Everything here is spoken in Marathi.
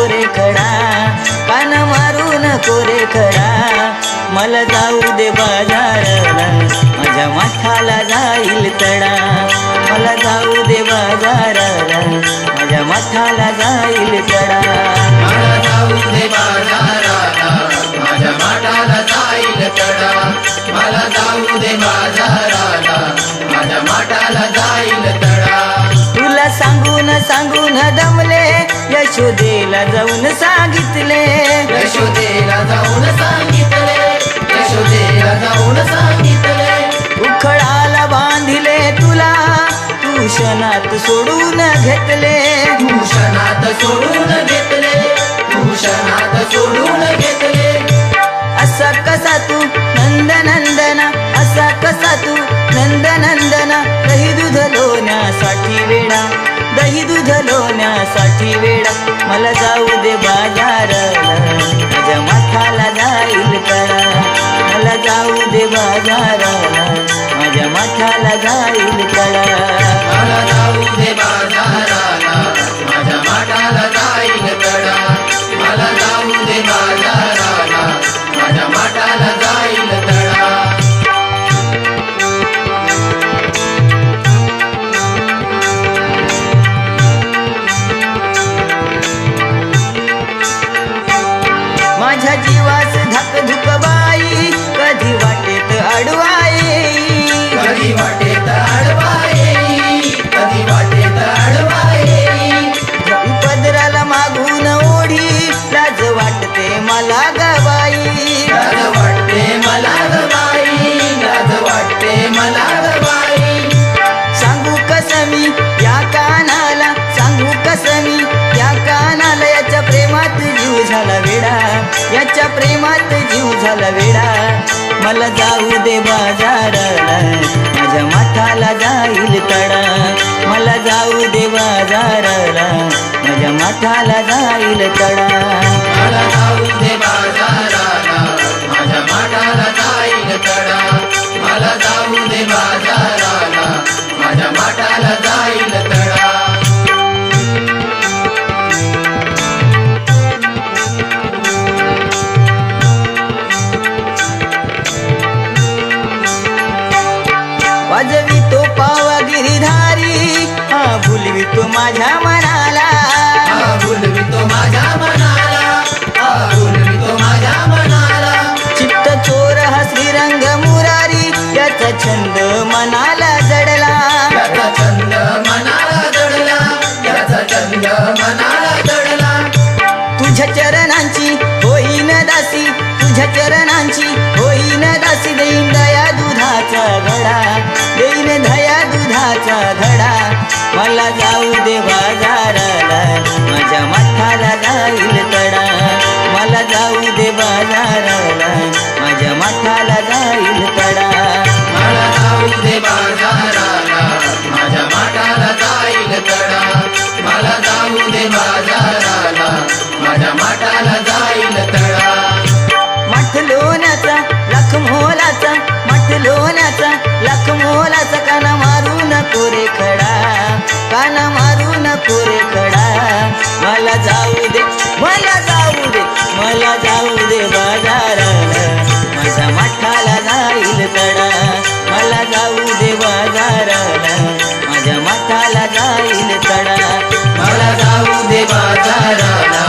कोरे खडा कान मारून कोरे खडा. मला जाऊ दे बाजाराला माझ्या माठाला जाईल तडा. मला जाऊ दे बाजाराला माझ्या माठाला जाईल तडा. मला जाऊ दे बाजाराला माझ्या माठाला जाईल तडा. मला जाऊ दे बाजाराला माझ्या माठाला जाईल तडा. तुला सांगून सांगून दमले यशोदेला जाऊन सांगितले. यशोदेला जाऊन सांगितले. यशोदेला जाऊन सांगितले. उखळाला बांधिले तुला. तू क्षणात सोडून घेतले. भूषणात सोडून घेतले. भूषणात सोडून घेतले. असा कसा तू नंद नंदना असा कसा तू नंद नंदना दही दूध लोण्यासाठी वेडा. दही दूध लोण्यासाठी वेडा. मला जाऊ दे बाजाराला माझ्या माथाला जाईल कळा मला जाऊ दे बाजाराला माझ्या माथाला जाईल कळा मला जाऊ दे बाजार. वाटते मला गबाई लाज वाटते मला ग बाई. लाज वाटते मला ग बाई. सांगू कस मी या कानाला? सांगू कस मी या कानाला? याच्या प्रेमात जीव झाला वेडा. याच्या प्रेमात जीव झाला वेडा. मला जाऊ दे बाजाराला जाईल तडा. माझ्या माठाला जाईल तडा. मला जाऊ दे बाजाराला माझ्या माठाला जाईल तडा. वाजवी तो पावा गिरीधारी हा भुलवी तो माझ्या तुझ्या चरणांची होईन दासी तुझ्या चरणांची होईन दासी. देईन दया दुधाचा घडा देईन दया दुधाचा घडा मला जाऊ दे बाजाराला माझ्या माथाला जाईल तडा. मला जाऊ दे बाजाराला जाऊ दे मला जाऊ दे मला जाऊ दे बाजाराला. माझ्या मठाला जाईल तडा मला जाऊ दे बाजाराला. माझ्या मठाला जाईल तडा मला जाऊ दे बाजाराला.